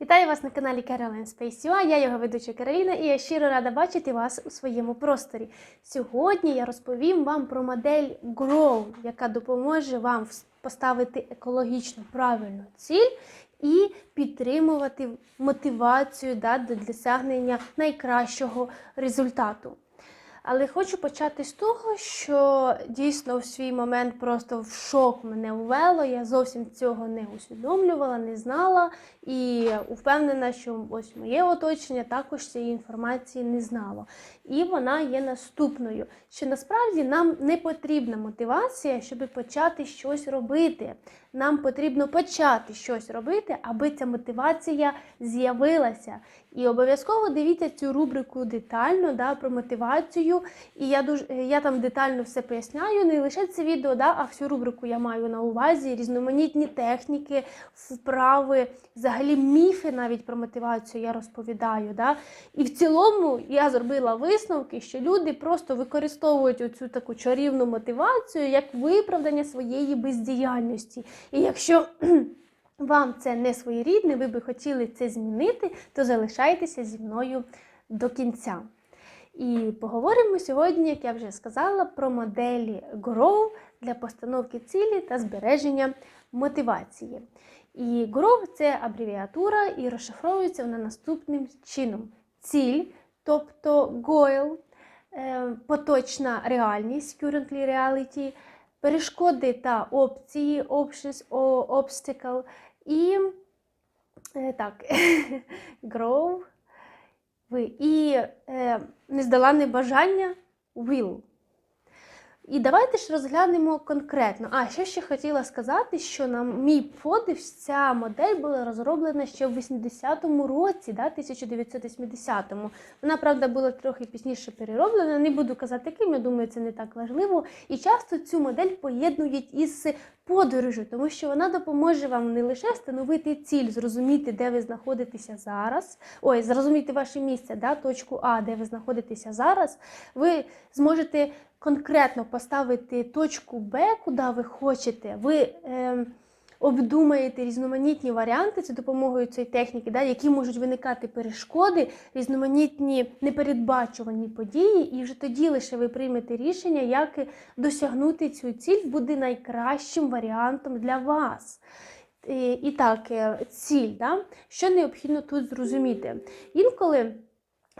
Вітаю вас на каналі Caroline Space UA, Я його ведуча Кароліна, і я щиро рада бачити вас у своєму просторі. Сьогодні я розповім вам про модель Grow, яка допоможе вам поставити екологічно правильну ціль і підтримувати мотивацію да, до досягнення найкращого результату. Але хочу почати з того, що дійсно в свій момент просто в шок мене ввело. Я зовсім цього не усвідомлювала, не знала і впевнена, що ось моє оточення також цієї інформації не знало. І вона є наступною: що насправді нам не потрібна мотивація, щоб почати щось робити. Нам потрібно почати щось робити, аби ця мотивація з'явилася. І обов'язково дивіться цю рубрику детально да, про мотивацію. І я дуже я там детально все поясняю. Не лише це відео, да, а всю рубрику я маю на увазі, різноманітні техніки, вправи, взагалі міфи навіть про мотивацію я розповідаю. Да. І в цілому я зробила висновки, що люди просто використовують оцю таку чарівну мотивацію як виправдання своєї бездіяльності. І якщо вам це не своєрідне, ви би хотіли це змінити, то залишайтеся зі мною до кінця. І поговоримо сьогодні, як я вже сказала, про моделі GROW для постановки цілі та збереження мотивації. І GROW – це абревіатура і розшифровується вона наступним чином: ціль, тобто goal, е, поточна реальність, currently reality, перешкоди та опції, options, obstacle, і е, так, grow, ви. І е, нездоланне бажання will. І давайте ж розглянемо конкретно. А, що ще хотіла сказати, що на мій подив ця модель була розроблена ще в 80-му році, да, 1980-му. Вона, правда, була трохи пізніше перероблена. Не буду казати яким, я думаю, це не так важливо. І часто цю модель поєднують із подорожю, тому що вона допоможе вам не лише встановити ціль, зрозуміти, де ви знаходитеся зараз, ой, зрозуміти ваше місце, да, точку А, де ви знаходитеся зараз. Ви зможете конкретно поставити точку Б, куди ви хочете. Ви е, обдумаєте різноманітні варіанти за допомогою цієї техніки, да, які можуть виникати перешкоди, різноманітні непередбачувані події, і вже тоді лише ви приймете рішення, як досягнути цю ціль буде найкращим варіантом для вас. І, так, е, ціль, да? що необхідно тут зрозуміти? Інколи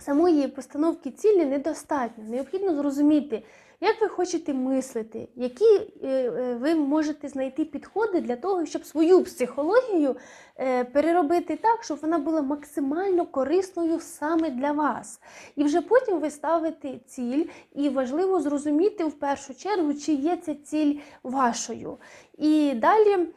самої постановки цілі недостатньо. Необхідно зрозуміти, як ви хочете мислити, які е, е, ви можете знайти підходи для того, щоб свою психологію е, переробити так, щоб вона була максимально корисною саме для вас. І вже потім ви ставите ціль, і важливо зрозуміти в першу чергу, чи є ця ціль вашою. І далі.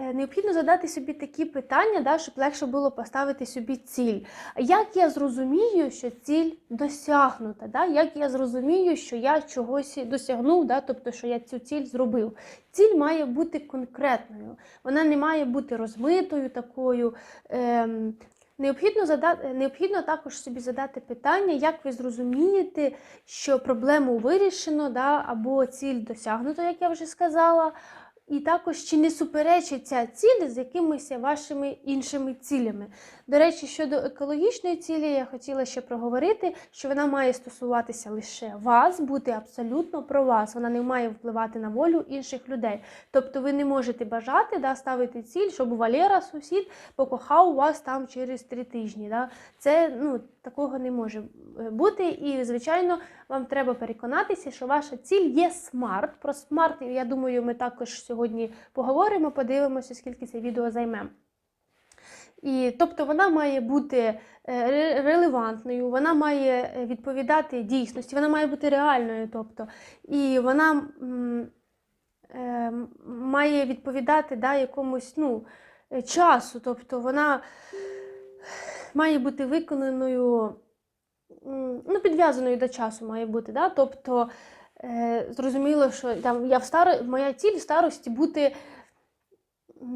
Е, Необхідно задати собі такі питання, да, щоб легше було поставити собі ціль. Як я зрозумію, що ціль досягнута? Да? Як я зрозумію, що я чогось досягнув, да? тобто, що я цю ціль зробив? Ціль має бути конкретною, вона не має бути розмитою такою. Ем, Необхідно задати, необхідно також собі задати питання, як ви зрозумієте, що проблему вирішено, да, або ціль досягнута, як я вже сказала. І також чи не суперечить ця ціль з якимись вашими іншими цілями. До речі, щодо екологічної цілі, я хотіла ще проговорити, що вона має стосуватися лише вас, бути абсолютно про вас. Вона не має впливати на волю інших людей. Тобто ви не можете бажати да, ставити ціль, щоб Валера, сусід, покохав вас там через три тижні. Да. Це ну, такого не може е, бути. І, звичайно, вам треба переконатися, що ваша ціль є смарт. Про смарт, я думаю, ми також сьогодні поговоримо, подивимося, скільки це відео займе. І, тобто вона має бути е, релевантною, вона має е, відповідати дійсності, вона має бути реальною. Тобто, і вона має відповідати да, якомусь ну, часу. Тобто вона має бути виконаною, ну, підв'язаною до часу має бути. Да? Тобто, е, зрозуміло, що там, я в старо... моя ціль в старості бути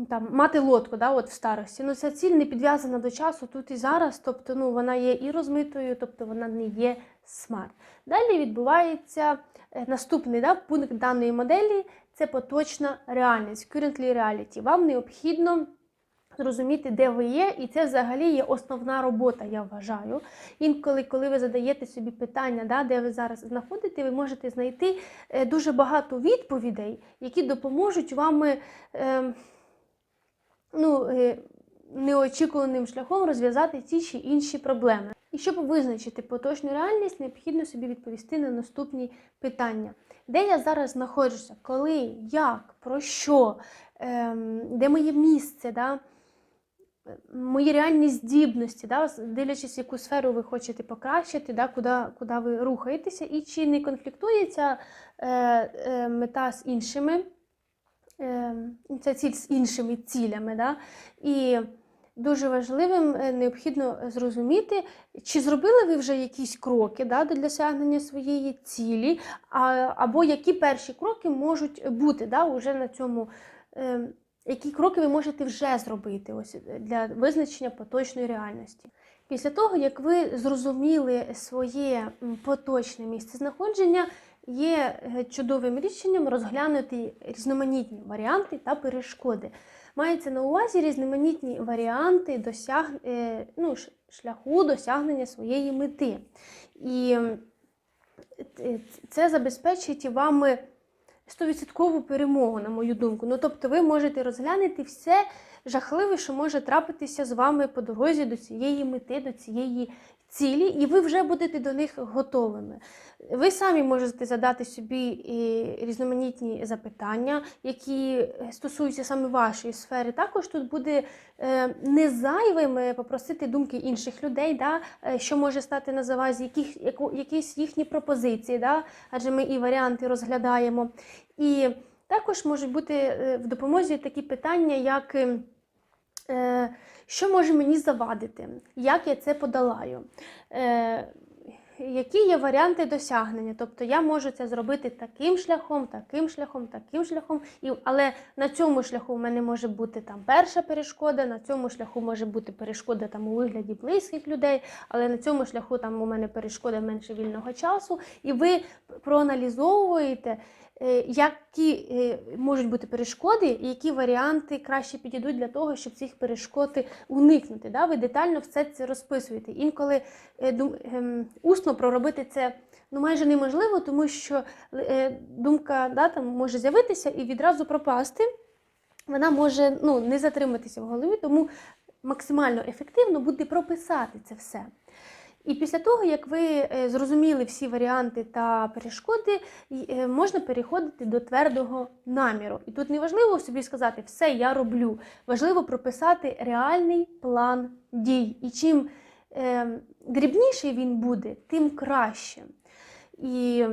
там, мати лодку да, от в старості. Ну, ця ціль не підв'язана до часу тут і зараз, тобто ну, вона є і розмитою, тобто вона не є смарт. Далі відбувається е, наступний да, пункт даної моделі це поточна реальність, currently reality. Вам необхідно зрозуміти, де ви є, і це взагалі є основна робота, я вважаю. Інколи, коли ви задаєте собі питання, да, де ви зараз знаходите, ви можете знайти е, дуже багато відповідей, які допоможуть вам е, е, ну, е, неочікуваним шляхом розв'язати ті чи інші проблеми. І щоб визначити поточну реальність, необхідно собі відповісти на наступні питання. Де я зараз знаходжуся? Коли, як, про що, ем, де моє місце, да? Мої реальні здібності, да? дивлячись, яку сферу ви хочете покращити, да? куди, куди ви рухаєтеся, і чи не конфліктує ця е, е, мета з іншими, е, ця ціль з іншими цілями. Да? І дуже важливим е, необхідно зрозуміти, чи зробили ви вже якісь кроки да, для досягнення своєї цілі, а, або які перші кроки можуть бути да, уже на цьому. Е, які кроки ви можете вже зробити ось, для визначення поточної реальності? Після того, як ви зрозуміли своє поточне місце знаходження, є е, чудовим рішенням розглянути різноманітні варіанти та перешкоди. Мається на увазі різноманітні варіанти досяг... е, ну, шляху досягнення своєї мети. І е, це забезпечить вам 100% перемогу, на мою думку. Ну, тобто, ви можете розглянути все жахливе, що може трапитися з вами по дорозі до цієї мети, до цієї цілі, і ви вже будете до них готовими. Ви самі можете задати собі е, різноманітні запитання, які е, стосуються саме вашої сфери. Також тут буде е, не зайвим е, попросити думки інших людей, да, що може стати на завазі, яких, якісь їхні пропозиції, да, адже ми і варіанти розглядаємо. І також можуть бути в допомозі такі питання, як що може мені завадити, як я це подолаю. Е, які є варіанти досягнення? Тобто я можу це зробити таким шляхом, таким шляхом, таким шляхом, але на цьому шляху в мене може бути там перша перешкода, на цьому шляху може бути перешкода там у вигляді близьких людей, але на цьому шляху там у мене перешкода менше вільного часу. І ви проаналізовуєте, е, які е, можуть бути перешкоди, і які варіанти краще підійдуть для того, щоб цих перешкод уникнути. Ви детально все це розписуєте. Інколи е, ем, усно проробити це ну, майже неможливо, тому що е, думка да, там може з'явитися і відразу пропасти. Вона може ну, не затриматися в голові, тому максимально ефективно буде прописати це все. І після того, як ви е, зрозуміли всі варіанти та перешкоди, е, можна переходити до твердого наміру. І тут не важливо собі сказати, все я роблю. Важливо прописати реальний план дій. І чим е, дрібніший він буде, тим краще. І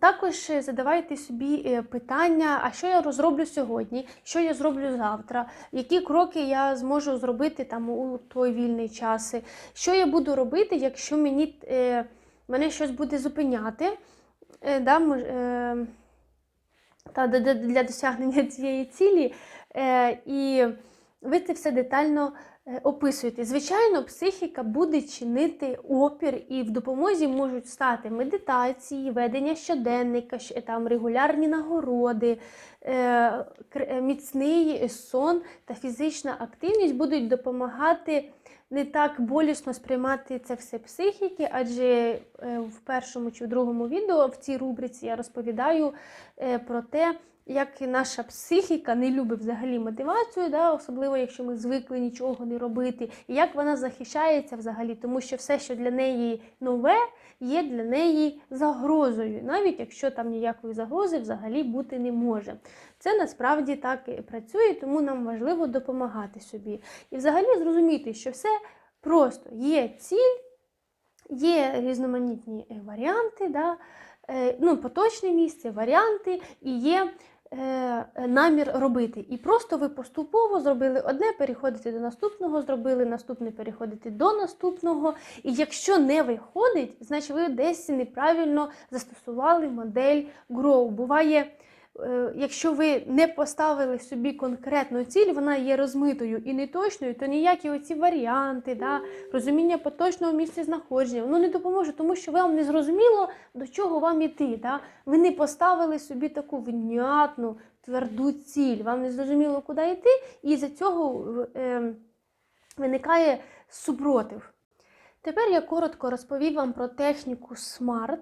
також е, задавайте собі е, питання, а що я розроблю сьогодні, що я зроблю завтра, які кроки я зможу зробити там у той вільний час, що я буду робити, якщо мені, е, мене щось буде зупиняти. Е, да, е, та для- досягнення цієї цілі. Е, і ви це все детально е, описуєте. Звичайно, психіка буде чинити опір, і в допомозі можуть стати медитації, ведення щоденника, там регулярні нагороди, е, е, міцний сон та фізична активність будуть допомагати не так болісно сприймати це все психіки, адже е, в першому чи в другому відео в цій рубриці я розповідаю е, про те, як наша психіка не любить взагалі мотивацію, да, особливо якщо ми звикли нічого не робити, і як вона захищається взагалі, тому що все, що для неї нове, є для неї загрозою, навіть якщо там ніякої загрози взагалі бути не може. Це насправді так і працює, тому нам важливо допомагати собі. І взагалі зрозуміти, що все просто є ціль, є різноманітні е, варіанти, да, е, ну, поточне місце, варіанти і є. Е, Намір робити. І просто ви поступово зробили одне, переходите до наступного, зробили наступне, переходите до наступного. І якщо не виходить, значить ви десь неправильно застосували модель Grow. Буває, якщо ви не поставили собі конкретну ціль, вона є розмитою і неточною, то ніякі оці варіанти, да, розуміння поточного місця знаходження, воно не допоможе, тому що вам не зрозуміло, до чого вам іти. Да? Ви не поставили собі таку внятну, тверду ціль, вам не зрозуміло, куди йти, і за цього е, виникає супротив. Тепер я коротко розповім вам про техніку SMART.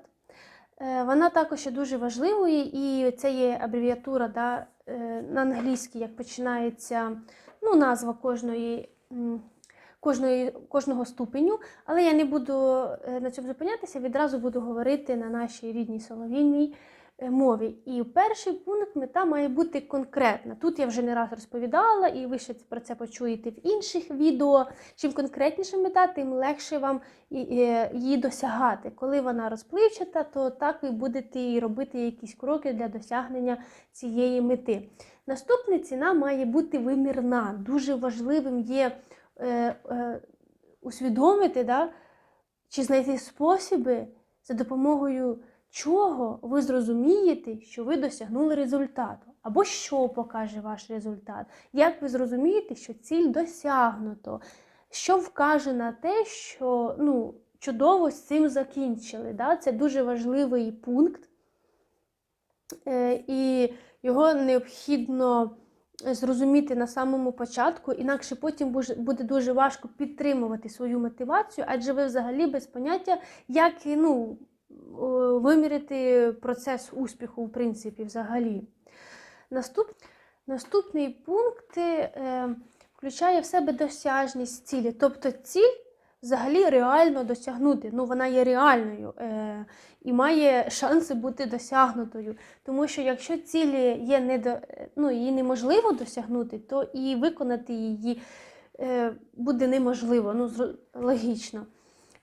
Е, Вона також є дуже важливою, і це є абревіатура да, е, на англійській, як починається ну, назва кожної, кожної, кожного ступеню. Але я не буду е, на цьому зупинятися, відразу буду говорити на нашій рідній солов'їній е, мові. І перший пункт мета має бути конкретна. Тут я вже не раз розповідала, і ви ще про це почуєте в інших відео. Чим конкретніша мета, тим легше вам е, її досягати. Коли вона розпливчата, то так ви будете і робити якісь кроки для досягнення цієї мети. Наступна ціна має бути вимірна. Дуже важливим є е, е, усвідомити, да, чи знайти способи, за допомогою чого ви зрозумієте, що ви досягнули результату, або що покаже ваш результат. Як ви зрозумієте, що ціль досягнуто, що вкаже на те, що ну, чудово з цим закінчили. Да? Це дуже важливий пункт, е, і його необхідно зрозуміти на самому початку, інакше потім буде дуже важко підтримувати свою мотивацію, адже ви взагалі без поняття, як ну, виміряти процес успіху, в принципі, взагалі. Наступ... Наступний пункт е, включає в себе досяжність цілі. Тобто ціль взагалі реально досягнути. Ну, вона є реальною е, і має шанси бути досягнутою. Тому що якщо цілі є недо... ну, її неможливо досягнути, то і виконати її е, буде неможливо, ну, логічно.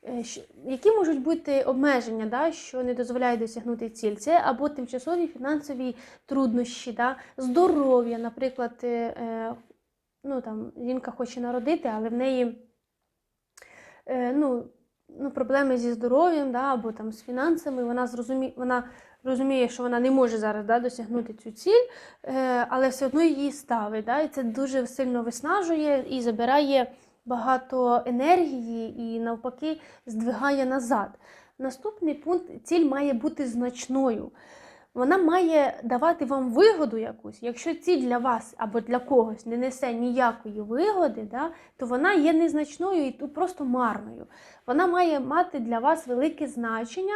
Е, Які можуть бути обмеження, да, що не дозволяють досягнути ціль? Це або тимчасові фінансові труднощі, да, здоров'я, наприклад, е, е, ну, там, жінка хоче народити, але в неї ну, ну, проблеми зі здоров'ям да, або там, з фінансами, вона, зрозумі... вона розуміє, що вона не може зараз да, досягнути цю ціль, але все одно її ставить. Да, і це дуже сильно виснажує і забирає багато енергії і навпаки здвигає назад. Наступний пункт ціль має бути значною. Вона має давати вам вигоду якусь. Якщо ціль для вас або для когось не несе ніякої вигоди, да, то вона є незначною і просто марною. Вона має мати для вас велике значення,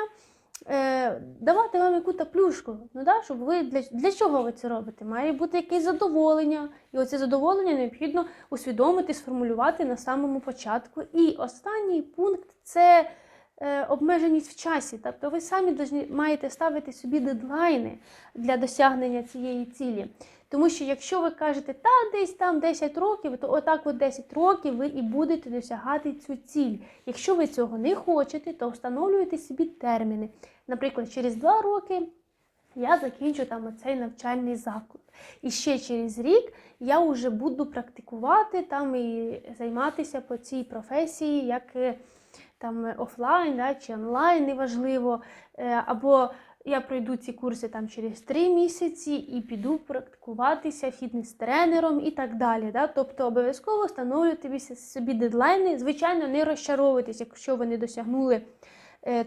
е, давати вам яку-то плюшку. Ну, да, щоб ви для, для чого ви це робите? Має бути якесь задоволення. І оце задоволення необхідно усвідомити, сформулювати на самому початку. І останній пункт це е, обмеженість в часі. Тобто ви самі маєте ставити собі дедлайни для досягнення цієї цілі. Тому що якщо ви кажете, та десь там 10 років, то отак от 10 років ви і будете досягати цю ціль. Якщо ви цього не хочете, то встановлюєте собі терміни. Наприклад, через 2 роки я закінчу там оцей навчальний заклад. І ще через рік я вже буду практикувати там і займатися по цій професії, як е, там офлайн да, чи онлайн, неважливо. Е, Або я пройду ці курси там через 3 місяці і піду практикуватися фітнес-тренером і так далі. Да? Тобто обов'язково встановлювати собі дедлайни. Звичайно, не розчаровуватись, якщо ви не досягнули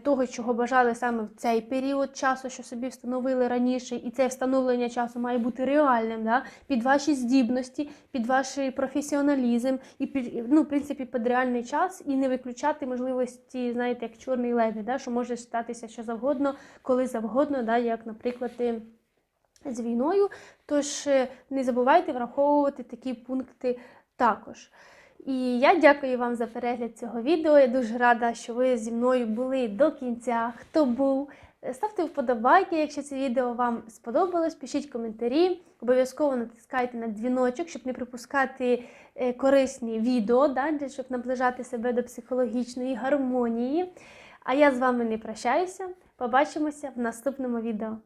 того, чого бажали саме в цей період часу, що собі встановили раніше, і це встановлення часу має бути реальним, да? під ваші здібності, під ваш професіоналізм і під, ну, в принципі, під реальний час, і не виключати можливості, знаєте, як чорний лебідь, да? що може статися що завгодно, коли завгодно, да? як, наприклад, з війною. Тож е, не забувайте враховувати такі пункти також. І я дякую вам за перегляд цього відео. Я дуже рада, що ви зі мною були до кінця. Хто був, е, ставте вподобайки, якщо це відео вам сподобалось, пишіть коментарі. Обов'язково натискайте на дзвіночок, щоб не пропускати е, корисні відео, да, щоб наближати себе до психологічної гармонії. А я з вами не прощаюся. Побачимося в наступному відео.